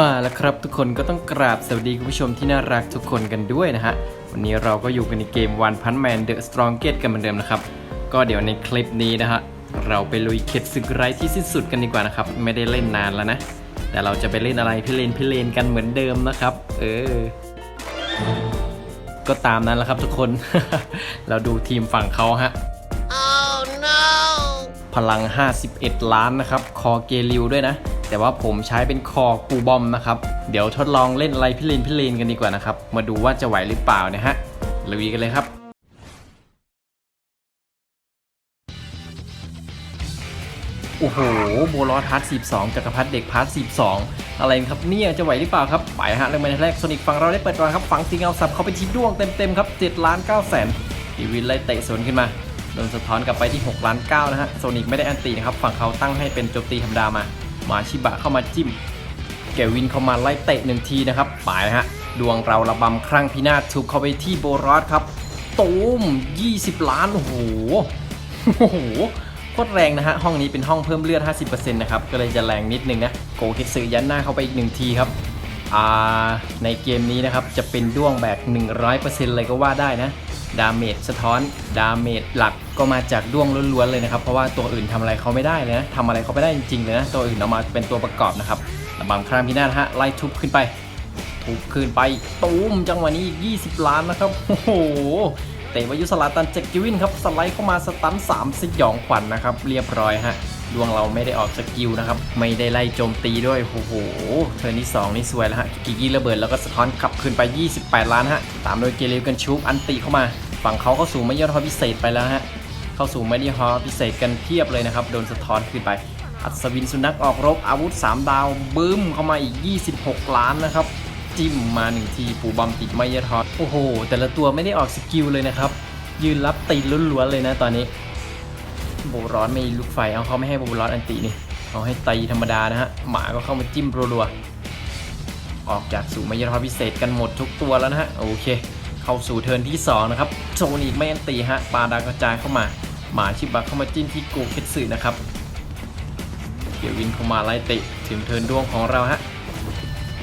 มาแล้วครับทุกคนก็ต้องกราบสวัสดีคุณผู้ชมที่น่ารักทุกคนกันด้วยนะฮะ วันนี้เราก็อยู่กันในเกม One Punch Man The Strongest กันเหมือนเดิมนะครับ ก็เดี๋ยวในคลิปนี้นะฮะ เราไปลุยเข็ดศึกไร้ที่สิ้นสุดกันดีกว่านะครับ ไม่ได้เล่นนานแล้วนะ แต่เราจะไปเล่นอะไรพี่เลนพี่เลนกันเหมือนเดิมนะครับ เออ ก็ตามนั้นแหละครับทุกคน เราดูทีมฝั่งเขาฮะ Oh no! พลัง 51 ล้านนะครับ คอเกลิวด้วยนะ แต่ว่าผมใช้เป็นคอกูบอมนะครับ เดี๋ยวทดลองเล่นอะไรพี่เลนพี่เลนกันดีกว่านะครับ มาดูว่าจะไหวหรือเปล่านะฮะลุยกันเลยครับโอ้โหโบลอสพาร์ท42จักรพรรดิเด็กพาร์ท42อะไรครับเนี่ยจะไหวหรือเปล่าครับไปฮะเริ่มในแรกโซนิกฝั่งเราได้เปิดก่อนครับฝั่งสิงเอาสับเขาไปที่ด้วงเต็มๆครับ7ล้าน9แสนอีวินไล่เตะสวนขึ้นมาโดนสะท้อนกลับไปที่6ล้าน9นะฮะโซนิกไม่ได้อันตีนะครับฝั่งเขาตั้งให้เป็นโจมตีธรรมดามา มาชิบะเข้ามาจิ้มเกวินเข้ามาไล่เตะหนึ่งทีนะครับไปฮะ ดวงเราระบำครั่งพินาศถูกเข้าไปที่โบรอสครับตูม20 ล้าน โอ้โห โอ้โหโคตรแรงนะฮะ ห้องนี้เป็นห้องเพิ่มเลือด 50%นะครับ ก็เลยจะแรงนิดนึงนะ โกคิดสึยันหน้าเข้าไปอีกหนึ่งทีครับ อ่า ในเกมนี้นะครับ จะเป็นด้วงแบก100%เลยก็ว่าได้นะ ดาเมจสะท้อนดาเมจหลักก็มาจากด้วงล้วนๆเลยนะครับ เพราะว่าตัวอื่นทำอะไรเขาไม่ได้เลยนะทำอะไรเขาไม่ได้จริงๆเลยนะ ตัวอื่นเอามาเป็นตัวประกอบนะครับระบำครามพินาศฮะไล่ทุบขึ้นไป ทุบขึ้นไปตูมจังหวะนี้อีก20 ล้านนะครับโอ้โหเตะวายุสลาตันเจกกิวินครับสไลด์เข้ามาสตัน3สยองขวัญนนะครับ เรียบร้อยฮะดวงเราไม่ได้ออกสกิลนะครับ ไม่ได้ไล่โจมตีด้วยโอ้โหเทอร์นที่2นี่สวยแล้วฮะกิกิระเบิดแล้วก็สะท้อนขับขึ้นไป 28 ล้านฮะตามโดยเกเรลกันชูปอันตีเข้ามา ฝั่งเขาเข้าสู่ไม่ยอดฮอพิเศษไปแล้วฮะเข้าสู่ไม่ได้ฮอพิเศษกันเพียบเลยนะครับโดนสะท้อนขึ้นไป อัศวินสุนัขออกรบอาวุธ 3 ดาวบึ้มเข้ามาอีก 26 ล้านนะครับจิ้มมาหนึ่งทีปูบอมติดไม่ยอดฮอโอ้โห แต่ละตัวไม่ได้ออกสกิลเลยนะครับยืนรับตีล้วนๆเลยนะตอนนี้โบร้อนไม่ลูกไฟเอาเขาไม่ให้โบร้อนอันตินี่เขาให้ตีธรรมดานะฮะหมาก็เข้ามาจิ้มรัวๆออกจากสู่ไมายาทอพิเศษกันหมดทุกตัวแล้วนะฮะโอเค เข้าสู่เทิร์นที่2นะครับโซนอีกไม่อันตีฮะปาดากระจายเข้ามา หมาชิบะเข้ามาจิ้มที่โกเคสึนะครับเกียวินเข้ามาไล่เตะถึงเทิร์นดวงของเราฮะ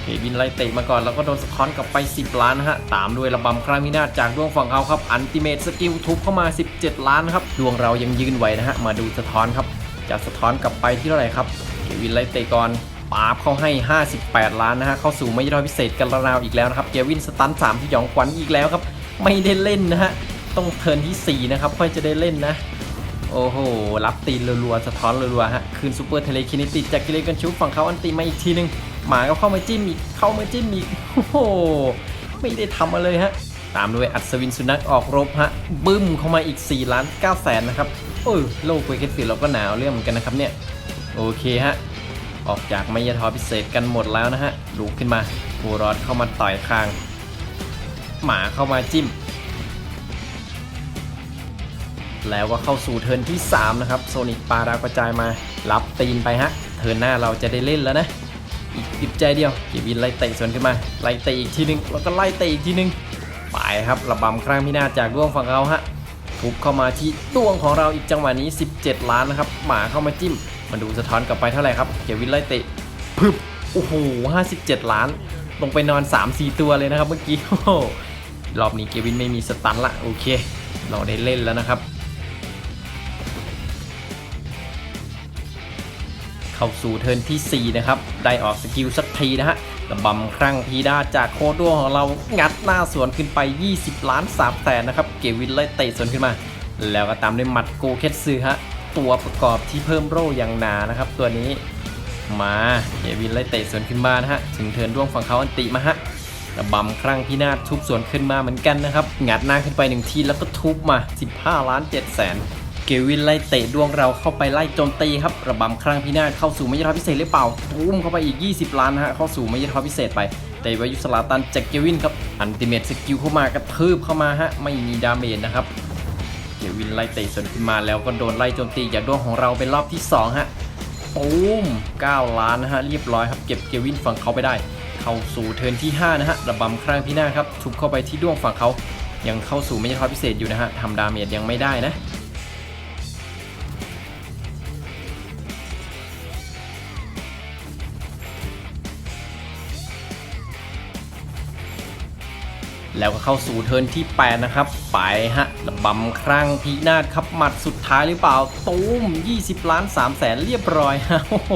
เกวินไล่เตะมาก่อนแล้วก็โดนสะท้อนกลับไป 10 ล้านนะฮะตามด้วยระบำครั้งพินาจากดวงฝั่งเขาครับอันติเมตสกิลทุบเข้ามา 17 ล้านครับดวงเรายังยืนไหวนะฮะมาดูสะท้อนครับจะสะท้อนกลับไปที่เท่าไหร่ครับเกวินไล่เตะก่อน ปาบเข้าให้ 58 ล้านนะฮะ เข้าสู่ไม่ยอดพิเศษกันราวอีกแล้วนะครับ เกวินสตัน3ที่ยองขวัญอีกแล้วครับ ไม่ได้เล่นนะฮะ ต้องเทินที่ 4 นะครับ ค่อยจะได้เล่นนะ โอ้โห รับตีนรัวๆ สะท้อนรัวๆฮะ คืนซูเปอร์เทเลคินิติจากกิเลกันชุบฝั่งเขาอันตีมาอีกทีนึง หมาก็เข้ามาจิ้มอีก เข้ามาจิ้มอีก โอ้โห ไม่ได้ทำอะไรเลยฮะ ตามด้วยอัศวินสุนัขออกรบฮะ บึ้มเข้ามาอีก4ล้าน9แสนนะครับโอ้ยโลกเวกสิเราก็หนาวเรื่องเหมือนกันนะครับเนี่ย โอเคฮะ ออกจากไมยาทอพิเศษกันหมดแล้วนะฮะลุกขึ้นมาบูรอดเข้ามาต่อยคาง หมาเข้ามาจิ้ม แล้วก็เข้าสู่เทิร์นที่ 3 นะครับ โซนิกปาดาวกระจายมารับตีนไปฮะ เทิร์นหน้าเราจะได้เล่นแล้วนะ อีกติดใจเดียวเกีวินไล่เตะสวนขึ้นมา ไล่เตะอีกทีนึง แล้วก็ไล่เตะอีกทีนึง ไปครับระบำครั้งพินาศจากดวงฝั่งเราฮะทุบเข้ามาที่ดวงของเราอีกจังหวะนี้ 17 ล้านนะครับ หมาเข้ามาจิ้ม มาดูสะท้อนกลับไปเท่าไหร่ครับเกีวินไล่เตะพึบโอ้โห57 ล้าน ลงไปนอน 3-4 ตัวเลยนะครับเมื่อกี้โอ้โหรอบนี้เกวินไม่มีสตันละโอเค เราได้เล่นแล้วนะครับ เข้าสู่เทิร์นที่ 4 นะครับ ได้ออกสกิลสักทีนะฮะระบำครั้งพีดาจากโคดวงของเรางัดหน้าสวนขึ้นไป 20 ล้าน3แสนนะครับ เกวินไล่เตะสวนขึ้นมา แล้วก็ตามด้วยหมัดโกเคสซึฮะ ตัวประกอบที่เพิ่มโร่อย่างหนานะครับ ตัวนี้มาเกวินไล่เตะสวนขึ้นมานะฮะถึงเทินร์นดวงฝั่งเขาอันติมาฮะระบำครั้งพินาศทุบสวนขึ้นมาเหมือนกันนะครับงัดหน้าขึ้นไปหนึ่งทีแล้วก็ทุบมา 15 ล้าน7แสนเกวินไล่เตะดวงเราเข้าไปไล่โจมตีครับ ระบำครั้งพินาศเข้าสู่มยธรพิเศษหรือเปล่าทุ่มเข้าไปอีก 20 ล้านฮะเข้าสู่มยธรพิเศษไปเตะวายุสลาตันจากเกวินครับอันติเมตสกิลเข้ามากระทืบเข้ามาฮะไม่มีดาเมจนะครับ วินไล่เตะสวนขึ้นมาแล้วก็โดนไล่โจมตีจากดวงของเราเป็นรอบที่2ฮะตูม9 ล้านนะฮะเรียบร้อยครับเก็บเกวินฝั่งเขาไปได้ เข้าสู่เทิร์นที่ 5 นะฮะระบำครั้งพินาครับทุบเข้าไปที่ดวงฝั่งเขายังเข้าสู่ไม่ใช่ทอพิเศษอยู่นะฮะทำดาเมจยังไม่ได้นะ แล้วก็เข้าสู่เทิร์นที่ 8 นะครับ ไปฮะระบำครั้งพีนาศครับหมัดสุดท้ายหรือเปล่า ตูม 20 ล้าน3แสนเรียบร้อยฮะโอ้โห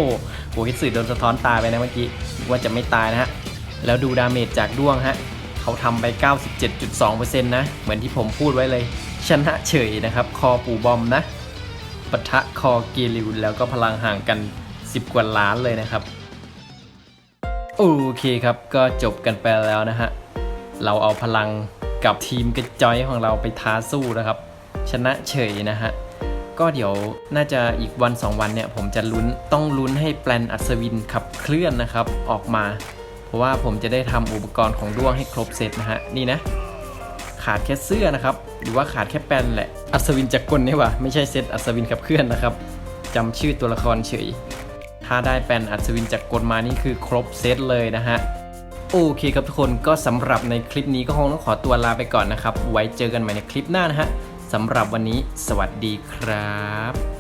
โหฮิตสึโดนสะท้อนตายไปนะเมื่อกี้ว่าจะไม่ตายนะฮะ แล้วดูดาเมจจากด้วงฮะ เขาทำไป 97.2%นะ เหมือนที่ผมพูดไว้เลย ชนะเฉยนะครับ คอปูบอมนะปะทะคอเกลิวแล้วก็พลังห่างกัน 10 กว่าล้านเลยนะครับ โอเคครับก็จบกันไปแล้วนะฮะ เราเอาพลังกับทีมกระจอยของเราไปท้าสู้นะครับ ชนะเฉยนะฮะก็เดี๋ยวน่าจะอีกวัน 2 วันเนี่ยผมจะลุ้นต้องลุ้นให้แปลนอัศวินขับเคลื่อนนะครับออกมา เพราะว่าผมจะได้ทำอุปกรณ์ของด้วงให้ครบเซตนะฮะนี่นะขาดแค่เสื้อนะครับ หรือว่าขาดแค่แปลนแหละอัศวินจักรกลนี่ว่าไม่ใช่เซตอัศวินขับเคลื่อนนะครับจำชื่อตัวละครเฉย ถ้าได้แปลนอัศวินจักรกลมานี่คือครบเซตเลยนะฮะ โอเคครับทุกคนก็สำหรับในคลิปนี้ก็คงต้องขอตัวลาไปก่อนนะครับ ไว้เจอกันใหม่ในคลิปหน้านะฮะสำหรับวันนี้สวัสดีครับ